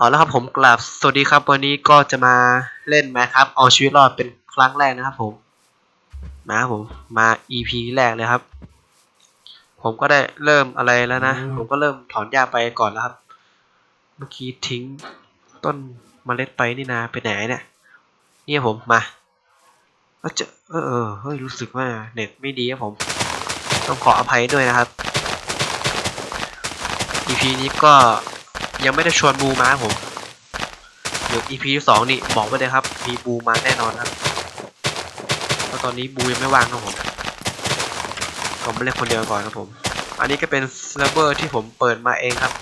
เอาละครับผมกลับสวัสดีครับวันนี้ก็จะมาเล่นไหมครับ เอาชีวิตรอดเป็นครั้งแรกนะครับผมมาครับผมมา EP แรกเลยครับ ผมก็ได้เริ่มอะไรแล้วนะ ผมก็เริ่มถอนหญ้าไปก่อนแล้วครับ เมื่อกี้ทิ้งต้นเมล็ดไปนี่นาไปไหนเนี่ยเนี่ยผมมาก็จะเออเออเฮ้ยรู้สึกว่าเน็ตไม่ดีครับผม ต้องขออภัยด้วยนะครับ EP นี้ก็ ยังไม่ได้ชวนบูมาครับผมเดี๋ยว EP ที่สองนี่บอกไว้เลยครับ มีบูมาแน่นอนครับเพราะตอนนี้บูยังไม่ว่างครับผมผมเล่นคนเดียวก่อนครับผม อันนี้ก็เป็นเซิร์ฟเวอร์ที่ผมเปิดมาเองครับ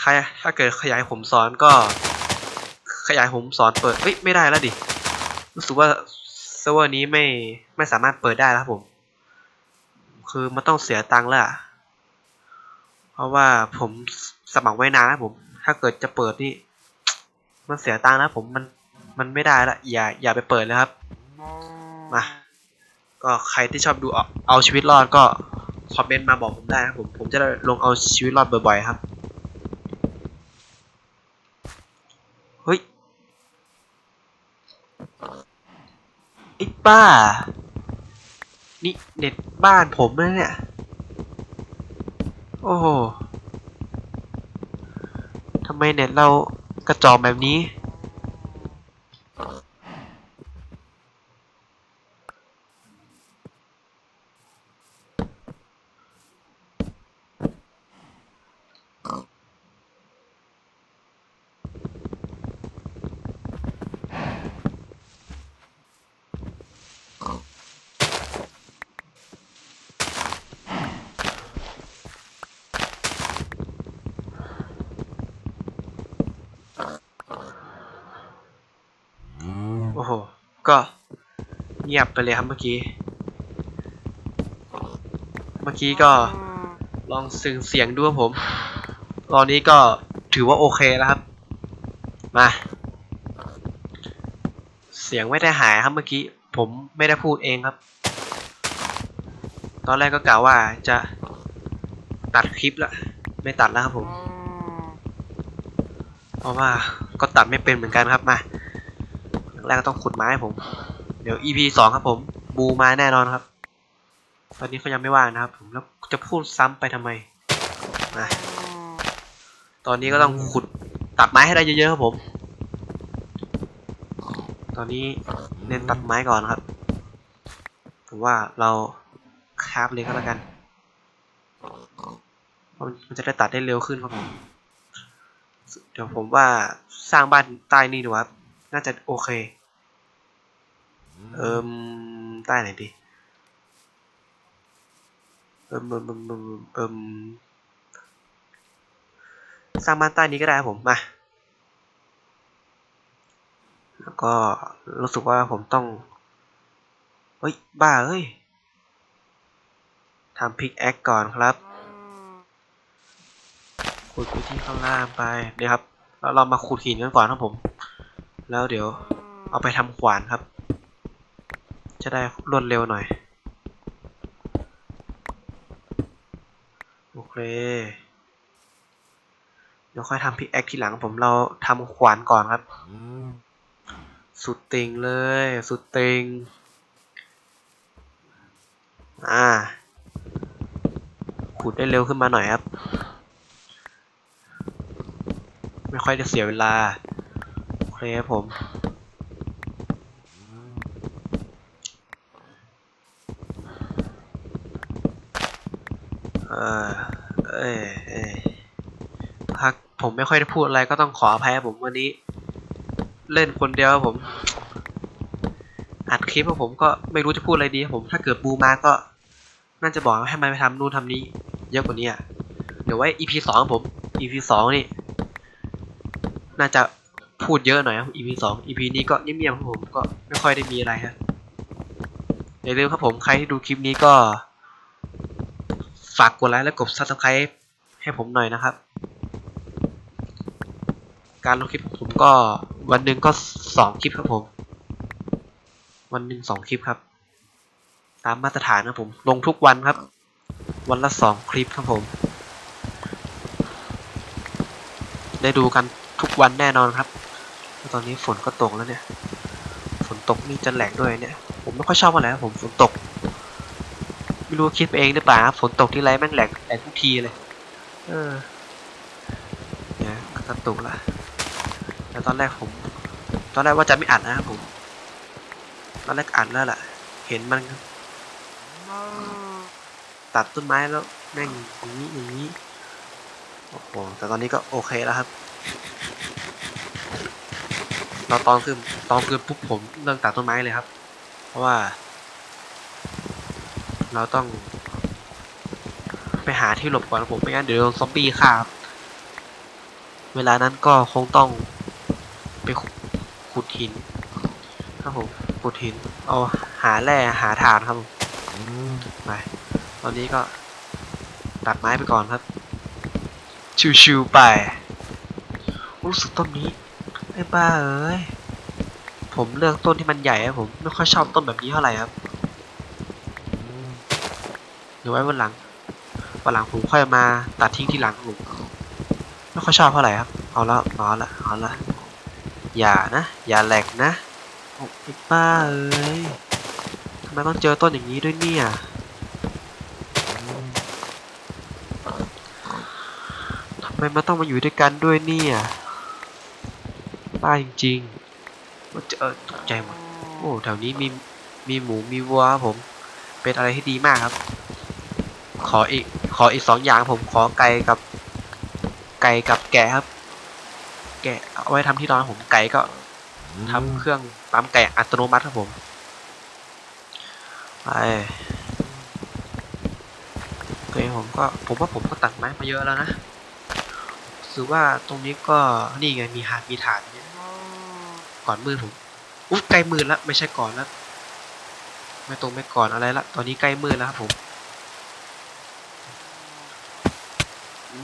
ใครถ้าเกิดขยายผมสอนก็ ขยายผมสอนเปิดเอ้ยไม่ได้แล้วดิรู้สึกว่าเซิร์ฟเวอร์นี้ไม่ไม่สามารถเปิดได้แล้วครับผม คือมันต้องเสียตังค์แล้วอะ เพราะว่าผมสมัครไว้นานแล้วผม ถ้าเกิดจะเปิดนี่ มันเสียตังค์แล้วผมมันมันไม่ได้ละอย่าอย่าไปเปิดเลยครับมาก็ใครที่ชอบดูเอาชีวิตรอดก็คอมเมนต์มาบอกผมได้ครับผมผมจะลงเอาชีวิตรอดบ่อยๆครับเฮ้ยไอ้ป้า นี่เน็ตบ้านผมนะเนี่ย โอ้โหทำไมเน็ตเรากระจอกแบบนี้ โอ้โห ก็เงียบไปเลยครับเมื่อกี้ เมื่อกี้ก็ลองซึ่งเสียงดูครับผม ตอนนี้ก็ถือว่าโอเคแล้วครับ มา เสียงไม่ได้หายครับเมื่อกี้ ผมไม่ได้พูดเองครับ ตอนแรกก็กล่าวว่าจะตัดคลิปละไม่ตัดแล้วครับผม ราะว่าก็ตัดไม่เป็นเหมือนกันครับมาแรกก็ต้องขุดไม้ให้ผม เดี๋ยว EP สองครับผม บูมาแน่นอนครับ ตอนนี้เขายังไม่ว่างนะครับ ผมแล้วจะพูดซ้ำไปทำไมมาตอนนี้ก็ต้องขุดตัดไม้ให้ได้เยอะๆครับผม ตอนนี้เน้นตัดไม้ก่อนครับ ผมว่าเราคราฟเลยก็แล้วกันเพราะมันจะได้ตัดได้เร็วขึ้นครับผม ดี๋ยวผมว่าสร้างบ้านใต้นี่ดูครับ น่าจะโอเค เอิมใต้ไหนดี เอิมเอิมเอิมเอิมเอิมสร้างบ้านใต้นี้ก็ได้ครับผม มา แล้วก็รู้สึกว่าผมต้อง เฮ้ย บ้าเอ้ยทำพิกแอคก่อนครับ ขุดไปที่ข้างล่างไปเดี๋ยวครับแล้วเรามาขุดหินกันก่อนครับผม แล้วเดี๋ยวเอาไปทำขวานครับ จะได้รวดเร็วหน่อย โอเค เดี๋ยวค่อยทำพิกแอคทีหลังผมเราทำขวานก่อนครับ สุดติงเลย สุดติง อ่า ขุดได้เร็วขึ้นมาหน่อยครับ ไม่ค่อยจะเสียเวลา โอเคครับผม เออเอ้เอ้ยพักผมไม่ค่อยได้พูดอะไรก็ต้องขออภัยครับผมวันนี้ เล่นคนเดียวผม อัดคลิปผมก็ไม่รู้จะพูดอะไรดีผม ถ้าเกิดบูมาก็น่าจะบอกให้มันไปทำนู่นทำนี้ เยอะกว่านี้อะ เดี๋ยวไว้ EP สองผม EP สองนี่ น่าจะพูดเยอะหน่อยครับ EP สอง EP นี้ก็เงียบๆครับผมก็ไม่ค่อยได้มีอะไรครับอย่าลืมครับผมใครที่ดูคลิปนี้ก็ ฝากกดไลค์และกด subscribe ให้ผมหน่อยนะครับ การลงคลิปของผมก็วันหนึ่งก็สองคลิปครับผม วันหนึ่งสองคลิปครับ ตามมาตรฐานครับผม ลงทุกวันครับ วันละสองคลิปครับผม ได้ดูกัน ทุกวันแน่นอนครับ ตอนนี้ฝนก็ตกแล้วเนี่ย ฝนตกนี่จะแหลกด้วยเนี่ย ผมไม่ค่อยชอบอะไรผมฝนตก ไม่รู้คิดไปเองหรือเปล่าครับฝนตกที่ไรแม่งแหลกแหลกทุกทีเลย เออเนี่ยกระตุกละแล้วตอนแรกผม ตอนแรกว่าจะไม่อัดนะครับผม ตอนแรกอัดแล้วล่ะเห็นมันตัดต้นไม้แล้วแม่งอย่างนี้อย่างนี้โอ้โหแต่ตอนนี้ก็โอเคแล้วครับ เราตอนคืนตอนคืนปุ๊บผมเลิกตัดต้นไม้เลยครับ เพราะว่า เราต้อง ไปหาที่หลบก่อนครับผมไม่งั้นเดี๋ยวโดนซอมบี้ฆ่าครับเวลานั้นก็คงต้องไปขุดขุดหินครับผมขุดหิน เอาหาแร่หาถ่านครับผมไปตอนนี้ก็ตัดไม้ไปก่อนครับ ชิวๆไป รู้สึกต้นนี้ไอ้บ้าเอ้ย ผมเลือกต้นที่มันใหญ่ครับผม ไม่ค่อยชอบต้นแบบนี้เท่าไหร่ครับเดี๋ยวไว้วันหลัง วันหลังผมค่อยมาตัดทิ้งทีหลังผมไม่ค่อยชอบเท่าไหร่ครับ เอาละเอาละเอาละอย่านะ อย่าแหลกนะโอ้ไอ้บ้าเอ้ยทำไมต้องเจอต้นอย่างนี้ด้วยเนี่ยทำไมมันต้องมาอยู่ด้วยกันด้วยเนี่ย บ้าจริงๆว่าเจอตกใจหมดโอ้แถวนี้มีมีหมูมีวัวครับผม เป็นอะไรที่ดีมากครับ ขออีกขออีกสองอย่างผมขอไก่กับ ไก่กับแกะครับ แกะเอาไว้ทำที่นอนผมไก่ก็ทำเครื่องปั๊มไก่อัตโนมัติครับผมไปโอเคผมก็ผมว่าผมก็ตัดไม้มาเยอะแล้วนะถือว่าตรงนี้ก็นี่ไงมีหาดมีฐานเนี่ย ก่อนมืดผมอุ๊ยใกล้มืดแล้วไม่ใช่ก่อนแล้วไม่ตรงไม่ก่อนอะไรละตอนนี้ใกล้มืดแล้วครับผมอื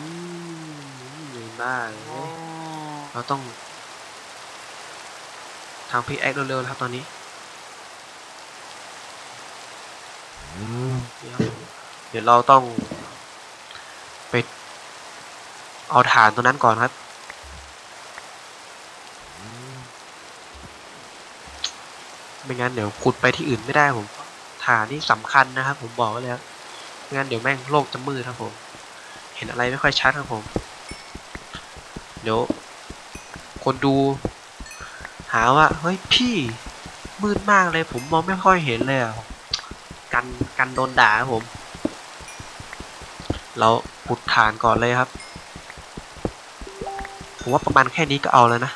มเหนื่อยมากเราต้อง ทางพีแอคเร็วๆนะครับตอนนี้เดี๋ยวเราต้องไปเอาฐานตัวนั้นก่อนครับ ไม่งั้นเดี๋ยวขุดไปที่อื่นไม่ได้ผมฐานนี่สำคัญนะครับ ผมบอกไว้เลยครับไม่งั้นเดี๋ยวแม่งโลกจะมืดครับผม เห็นอะไรไม่ค่อยชัดครับผม เดี๋ยว คนดู หาว่าเฮ้ยพี่มืดมากเลย ผมมองไม่ค่อยเห็นเลยอะกันกันโดนด่าครับผม เราขุดฐานก่อนเลยครับผมว่าประมาณแค่นี้ก็เอาแล้วนะ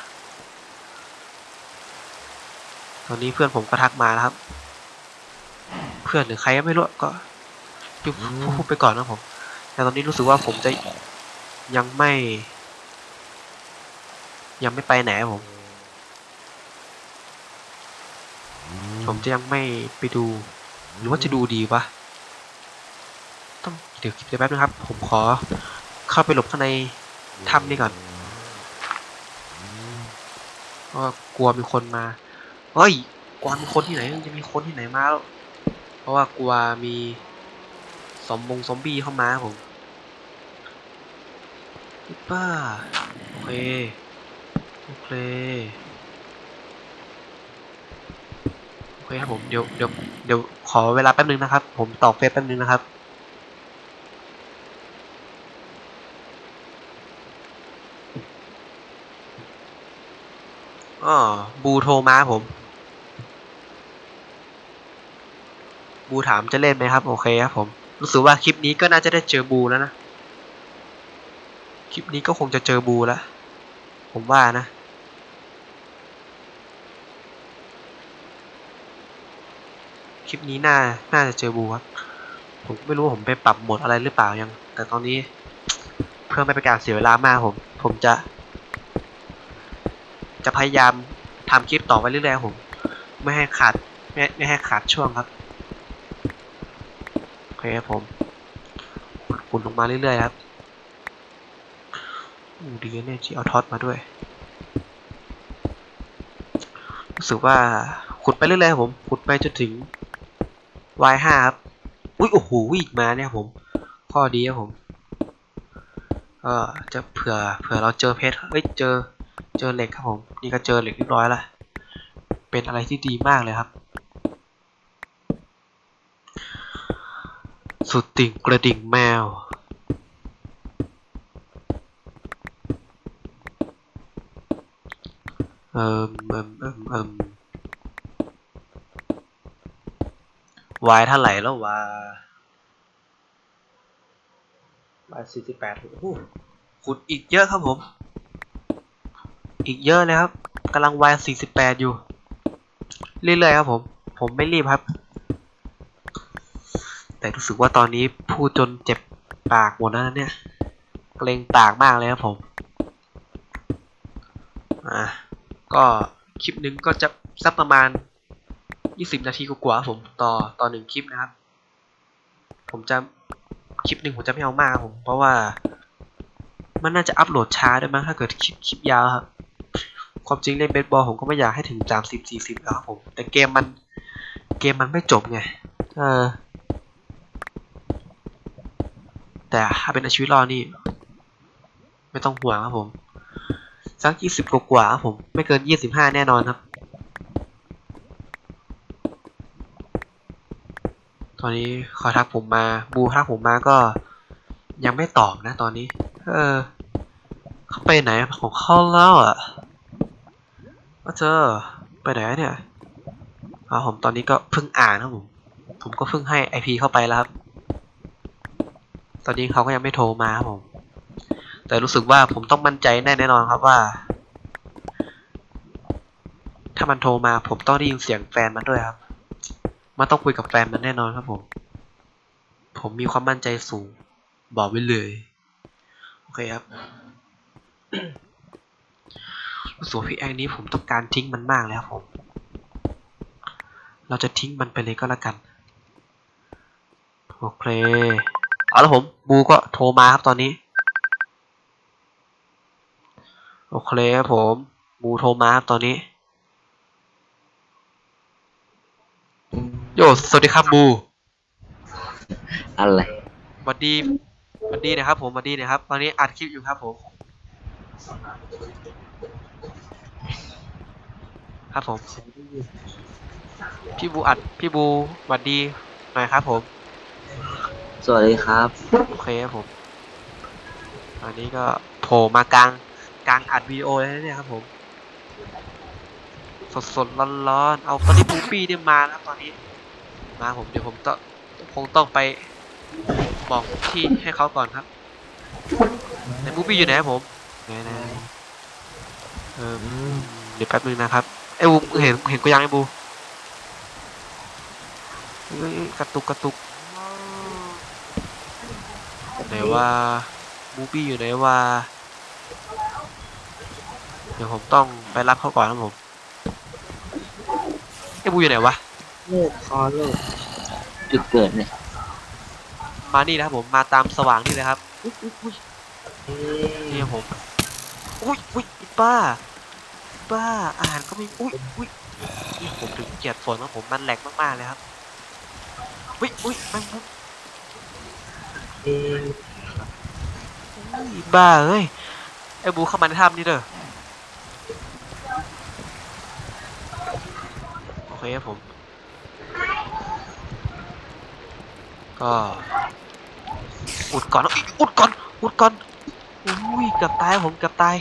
ตอนนี้เพื่อนผมก็ทักมาแล้วครับ เพื่อนหรือใครก็ไม่รู้ก็ยุบพูดไปก่อนนะผม แต่ตอนนี้รู้สึกว่าผมจะยังไม่ ยังไม่ไปไหนครับผม ผมจะยังไม่ไปดู หรือว่าจะดูดีวะต้องเดี๋ยวคิดแป๊บนะครับ ผมขอเข้าไปหลบข้างในถ้ำนี่ก่อนเพราะว่ากลัวมีคนมา เฮ้ยกลัวมีคนที่ไหนมันจะมีคนที่ไหนมาแล้วเพราะว่ากลัวมีซอมบงซอมบี้เข้ามาผมป้าโอเคโอเคโอเคครับผมเดี๋ยวเดี๋ยวเดี๋ยวขอเวลาแป๊บนึงนะครับ ผมตอบเฟซแป๊บนึงนะครับอ๋อบูโทรมาผม บูถามจะเล่นไหมครับ โอเคครับผม รู้สึกว่าคลิปนี้ก็น่าจะได้เจอบูแล้วนะ คลิปนี้ก็คงจะเจอบูแล้ว ผมว่านะ คลิปนี้น่า น่าจะเจอบูครับ ผมไม่รู้ผมไปปรับโหมดอะไรหรือเปล่ายัง แต่ตอนนี้ เพื่อไม่เป็นการเสียเวลามากผม ผมจะ จะพยายามทำคลิปต่อไปเรื่อยๆผม ไม่ให้ขาดไม่ไม่ให้ขาดช่วงครับ เคครับผมขุดลงมาเรื่อยๆครับอู้ดีเนี่ยที่เอาท็อตมาด้วย รู้สึกว่าขุดไปเรื่อยๆครับผม ขุดไปจนถึง Y5 ครับ อุ้ยโอ้โหอีกมาเนี่ยครับผม ข้อดีครับผมก็จะเผื่อเผื่อเราเจอเพชรเอ้ยเจอเจอเหล็กครับผม นี่ก็เจอเหล็กเรียบร้อยละ เป็นอะไรที่ดีมากเลยครับ สุดติ่งกระดิ่งแมวเอิมเอิมเอิมเอิมวายเท่าไหร่แล้ววาวายสี่สิบแปดโอ้โหขุดอีกเยอะครับผม อีกเยอะเลยครับกำลังวายสี่สิบแปดอยู่ เรื่อยๆครับผม ผมไม่รีบครับ แต่รู้สึกว่าตอนนี้พูดจนเจ็บปากหมดแล้วเนี่ย เกรงปากมากเลยครับผมอะก็คลิปหนึงก็จะสักประมาณ 20 นาทีกว่าผมต่อต่อหนึ่งคลิปนะครับ ผมจะคลิปหนึ่งผมจะไม่เอามากผม เพราะว่า มันน่าจะอัปโหลดช้าด้วยมั้งถ้าเกิดคลิปคลิปยาวครับความจริงเล่นเบสบอลผมก็ไม่อยากให้ถึง 30 40แล้วครับผม แต่เกมมันเกมมันไม่จบไง เออ แต่ถ้าเป็นชีวิตรอดนี่ ไม่ต้องห่วงครับผม สักยี่สิบกว่าครับผม ไม่เกินยี่สิบห้าแน่นอนครับ ตอนนี้คอยทักผมมาบูทักผมมาก็ ยังไม่ตอบนะตอนนี้ เออ เขาไปไหนของเขาแล้วอะว่าเธอไปไหนเนี่ยอ๋อผมตอนนี้ก็เพิ่งอ่านครับผม ผมก็เพิ่งให้ไอพีเข้าไปแล้วครับ อนนี้เขาก็ยังไม่โทรมาครับผม แต่รู้สึกว่าผมต้องมั่นใจแน่แน่นอนครับว่า ถ้ามันโทรมาผมต้องได้ยินเสียงแฟนมันด้วยครับ มันต้องคุยกับแฟนมันแน่นอนครับผม ผมมีความมั่นใจสูง บอกไว้เลย โอเคครับส่วนพี่แองนี้ผมต้องการทิ้งมันมากแล้วผม เราจะทิ้งมันไปเลยก็แล้วกันโอเค เอาแล้วผมบูก็โทรมาครับตอนนี้ โอเคครับผมบูโทรมาครับตอนนี้ โยสวัสดีครับบูอะไรสวัสดีสวัสดีนะครับ ผมสวัสดีนะครับ ตอนนี้อัดคลิปอยู่ครับผม ครับผม พี่บูอัดพี่บูสวัสดีหน่อยครับผม สวัสดีครับ โอเคครับผมอันนี้ก็โผล่มากลางกลางอัดวีดีโอเลยนะเนี่ยครับผม สดสดร้อนร้อนๆเอาตอนนี้ปูปี้เนี่ยมาแล้วตอนนี้ มาผมเดี๋ยวผมต้องคงต้องไปบอกที่ให้เขาก่อนครับในปูปี้อยู่ไหนครับผมไหนไหนเออเดี๋ยวแป๊บนึงนะครับไอ้บูเห็นเห็นกูยังไอ้บูกระตุกกระตุก ไหนว่ามูบี้อยู่ไหนว่า เดี๋ยวผมต้องไปรับเขาก่อนนะผมไอ้บูอยู่ไหนวะเลิกคอเลิกจุดเกิดเนี่ยมานี่นะครับผมมาตามสว่างนี่เลยครับอุ๊ยอุ๊ยอุ๊ยนี่ครับผมอุ้ยอุ้ยอีบ้าบ้าอาหารก็ไม่อุ้ยอุ้ยนี่ผมถึงเกลียดฝนครับผมมันแหลกมากๆเลยครับอุ้ยอุ้ยแมันมุมเอ๊ะอุ้ยบ้าเอ้ย ไอ้บูเข้ามาในถ้ำนี่เด้อ โอเคครับผม ก็อุดก่อนนะอุดก่อนอุดก่อนอุ้ยเกือบตายครับผมเกือบตาย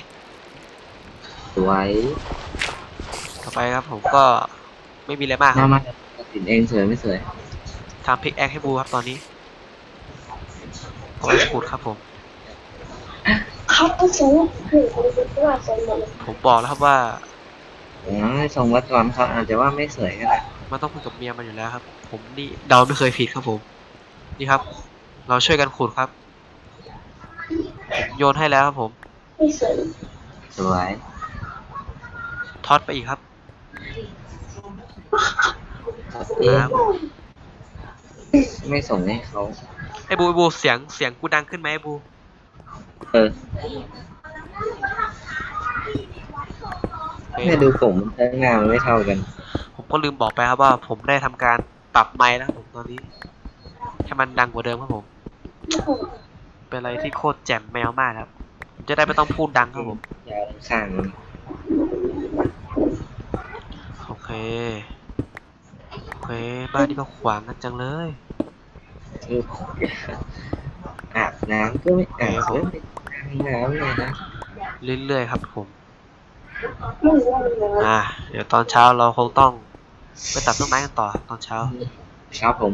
สวยต่อไปครับผมก็ไม่มีอะไรมากคมารับมาตัดสินเองสวยไม่สวย ทำพิกแอคให้บูครับตอนนี้ เอาไว้ขุดครับผม เขาก็ซื้อถือซื้อว่าซื้อหมดเลยผมบอกแล้วครับว่าอ๋อให้ส่งวัดก่อนเขาอาจจะว่าไม่สวยก็ได้มันต้องคุยกับเมียมันอยู่แล้วครับ ผมนี่เดาไม่เคยผิดครับผม นี่ครับ เราช่วยกันขุดครับผมโยนให้แล้วครับผม ไม่ซื้อสวยทอดไปอีกครับเอ๊ะครับไม่ส่งให้เขา ไอ้บูไอ้บูเสียงเสียงกูดังขึ้นไหมไอ้บู เออโอเคแม่ดูผมมันทั้งหน้ามันไม่เท่ากัน ผมก็ลืมบอกไปครับว่า ผมได้ทำการปรับไมค์นะครับผมตอนนี้ให้มันดังกว่าเดิมครับผม เป็นอะไรที่โคตรแจ่มแมวมากครับจะได้ไม่ต้องพูดดังครับผม ยาวข้างมันโอเคโอเคบ้านนี้ก็ขวางกันจังเลยคื ออาบน้ำก็ไม่อาบแล้วไม่อาบน้ำเลยนะ เรื่อยๆครับผมไม่รู้ว่ามันอะไรอ่า เดี๋ยวตอนเช้าเราคงต้องไปตัดต้นไม้กันต่อ ตอนเช้า ครับผม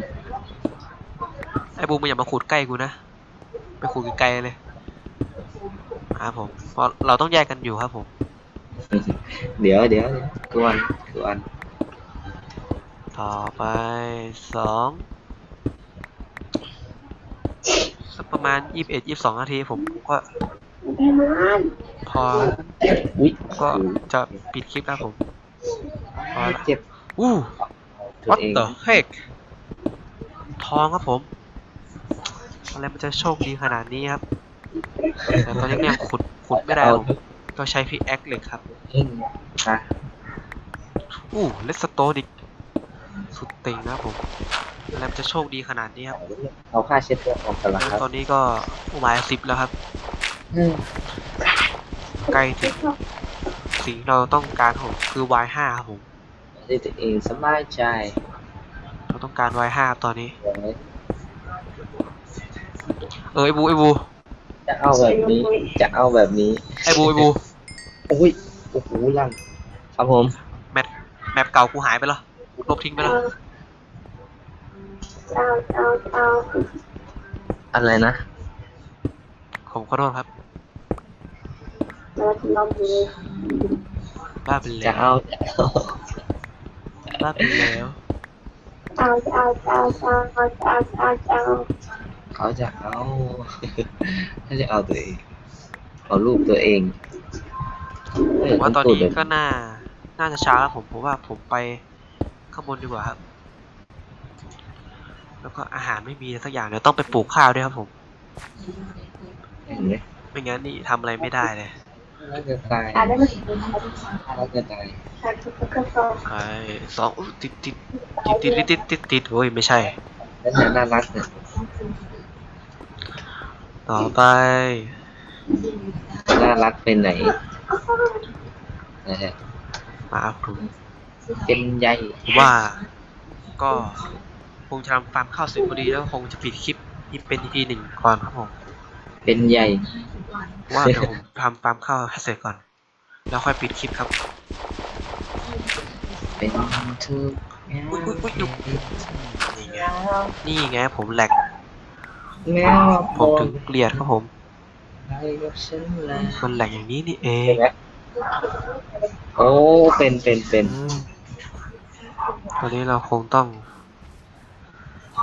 ไอ้บูมมึงอย่ามาขุดใกล้กูนะ ไปขุดไกลๆเลยครับผม เพราะเราต้องแยกกันอยู่ครับผม เดี๋ยวเดี๋ยวเดี๋ยวกวนกวนต่อไปสอง สักประมาณยี่สิบเอ็ดยี่สิบสองนาทีผมก็แม่มันพออุ้ยก็จะปิดคลิปแล้วผมพอละเจ็บอู้ตัว what เอง the heck ทองครับผมอะไรมันจะโชคดีขนาดนี้ครับ แต่ตอนนี้ก็ยังขุดขุดไม่ได้ผมก็ใช้พิกแอคเหล็กครับเองนะอู้เลสโตนอีกสุดติงนะครับผม อะไรมันจะโชคดีขนาดนี้ครับเอาผ้าเช็ดตัวออกกันละครับ ตอนนี้ก็วายสิบแล้วครับใกล้ถึงสิ่งที่เราต้องการครับผมคือวายห้าครับผมให้ตัวเองสบายใจ เราต้องการวายห้าตอนนี้ไว้เออไอบูไอบู จะเอาแบบนี้ จะเอาแบบนี้ ไอบูไอบูโอ้ย โอ้โหลัง ครับผม แมปแมปเก่ากูหายไปแล้วลบทิ้งไปแล้ว อะไรนะผมขอโทษครับบ้าไปแล้เจ้าบ้าไปแล้วเอาจ้เจ้าจ้บ้าเจ้ล้าเขาจะเอา เขาจะเอาตัวเองเอารูปตัวเองผมว่าตอนนี้ก็น่าน่าจะช้าแล้วผมผมว่าผมไปข้างบนดีกว่าครับ แล้วก็อาหารไม่มีสักอย่างเดี๋ยวต้องไปปลูกข้าวด้วยครับผม ไม่งั้นนี่ทำอะไรไม่ได้เลยแเราจะตายเราจะตายไอ้สองอุ๊ยติดติดติดติดติดติดติดโอ้ยไม่ใช่ แล้วเนี่ยน่ารักเนี่ยต่อไป น่ารักเป็นไหนนะฮะมาครับผมเป็นใยว่าก็ งจะทำฟาร์มข้าวเสร็จพอดีแล้วคงจะปิดคลิปนี่เป็น EP หนึ่งก่อนครับผมเป็นใยเพราะว่าเดี๋ยวผมทำฟาร์มข้าวให้เสร็จก่อน แล้วค่อยปิดคลิปครับเป็นทุกอย่างอุ๊ยอุ๊ยอุ๊ยดูนี่ไงนี่ไงผมแหลกแมวผมถึงเกลียดครับผมไปกับฉันแล้วมันแหลกอย่างนี้นี่เอเห็งนไหมโอ้เป็นเป็นเป็นอืมตอนนี้เราคงต้อง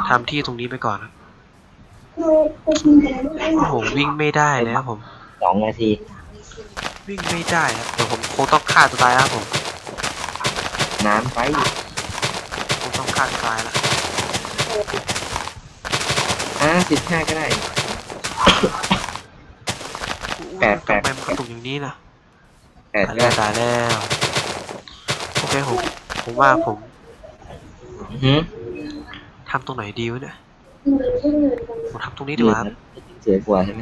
ทำที่ตรงนี้ไปก่อนครับโอ้โหวิ่งไม่ได้เลยครับผม สองนาทีวิ่งไม่ได้ครับเดี๋ยวผมคงต้องฆ่าตัวตายแล้วครับผมน้ำไปคงต้องฆ่าตัวตายแล้วห้าสิบห้าก็ได้ แปดแปด ทำไมมันกระตุกอย่างนี้นะแปดตายก็แล้วได้ตายแล้วโอเคผมผมว่าผม อือหือ ทำตรงไหนดีวะเนี่ยผมทำตรงนี้ดีกว่าครับสวยกว่าใช่ไหม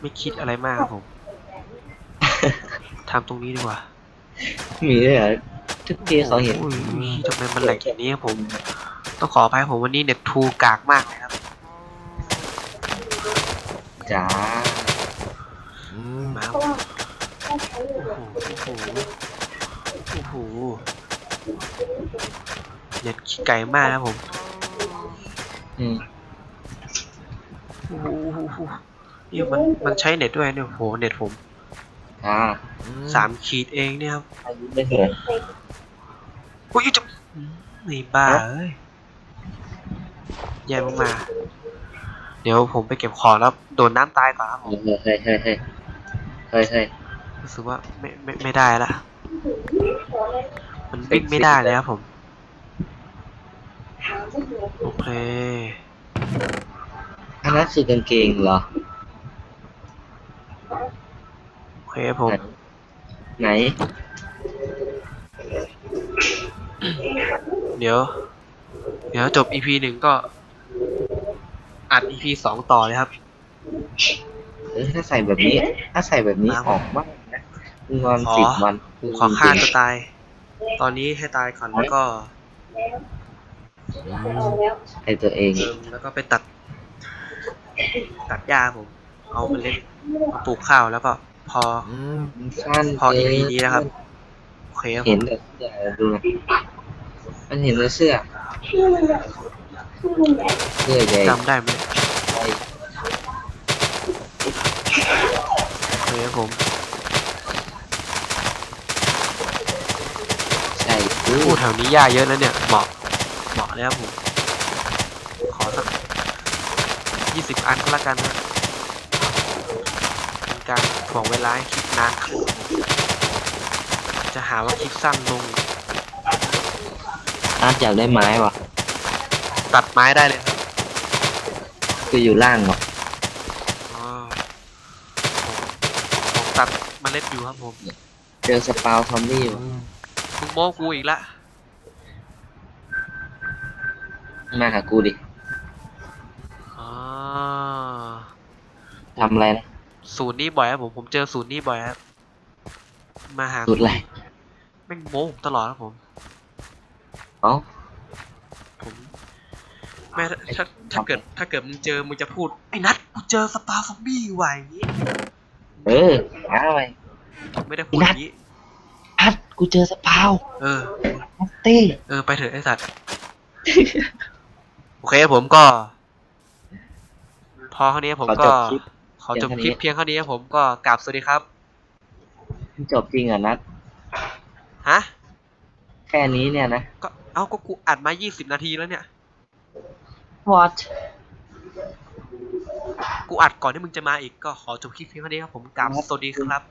ไม่คิดอะไรมากครับผมทำตรงนี้ดีกว่า มีด้วยเหรอทุกทีเขาเห็นอุ้ยอุ้ยทำไมมันแหลกอย่างนี้ครับผม ต้องขออภัยผมวันนี้เน็ตทูกากมากเลยครับจ้ามาครับเพราะว่าถ้าใช้โอ้โหโอ้โห โอ้โห เน็ตขี้ไก่มากนะครับผม อืมโอ้โหโอ้โหนี่มันมันใช้เน็ตด้วยเนี่ยโอ้โหเน็ตผมอ่าสามขีดเองเนี่ยครับอายุไม่เหรออุ้ยจะนี่บ้าเอ้ยแย่มากๆเดี๋ยวผมไปเก็บของแล้วโดนน้ำตายก่อนครับผมเฮ้ยเฮ้ยเฮ้ยเฮ้ยเฮ้ยเฮ้ยรู้สึกว่าไม่ไม่ไม่ได้ละมันวิ่งไม่ได้เลยครับผม ถามจะเหลือ โอเค อันนั้นคือกางเกงเหรอ โอเคครับผม ไหน เดี๋ยว เดี๋ยวจบ EP หนึ่งก็ อัด EP สองต่อเลยครับ เออถ้าใส่แบบนี้ ถ้าใส่แบบนี้ออกมากนะมึงนอนขอสิบวันขอฆ่าตัวตาย ตอนนี้ให้ตายก่อนแล้วก็ เอาแล้วไอตัวเอง เติมแล้วก็ไปตัด ตัดหญ้าผม เอาเมล็ดมาปลูกข้าวแล้วก็พอมันสั้นพอเกิ EP นี้นะครับ โอเคครับผเห็นมแต่เสื้อดูนะมันเห็นแต่เสื้อชื่อมันแบบชื่อมันแบบเสื้อใหญ่จำได้ไหมโอเคครับผมใช่ซื้อพูดแถวนี้หญ้าเยอะนะเนี่ยเหมาะ เหมาะเลยครับผม ขอสักยี่สิบอันก็แล้วกันนะเป็นการถ่วงเวลาให้คลิปนานขึ้น จะหาว่าคลิปสั้นลง อาร์ตอยากได้ไม้วะตัดไม้ได้เลยครับคืออยู่ล่างวะอ๋อผมผมตัดเมล็ดอยู่ครับผม เจอสปาวซอมบี้วะ มึงโม้กูอีกละ มาหากูดิอ๋อทำอะไรนะศูนย์นี้บ่อยครับผมผมเจอศูนย์นี้บ่อยครับมาหาสุดอะไรแม่งโม้ผมตลอดครับผม เอ้า ผมแม่ถ้าถ้าถ้าเกิด ถ้าเกิดมึงเจอมึงจะพูดไอ้นัทกูเจอสตาร์ซอมบี้ว่ะอย่างนี้เออหาไปไม่ได้พูดอย่างนี้อาร์ตกูเจอสปาวเออ นัตเต้เออไปเถอะไอ้สัตว์ โอเคผมก็ พอเท่านี้ผมขอจก็บคลิปขอจบเพีคลิยปงเท่านี้เพียงเท่านี้ครับผมก็กราบสวัสดีครับ จบจริงเหรอะนัทฮะแค่นี้เนี่ยนะก็เอ้าก็กูอัดมา 20 นาทีแล้วเนี่ย what กูอัดก่อนที่มึงจะมาอีกก็ขอจบคลิปเพียงเท่านี้ครับผมกราบสวัสดีครับ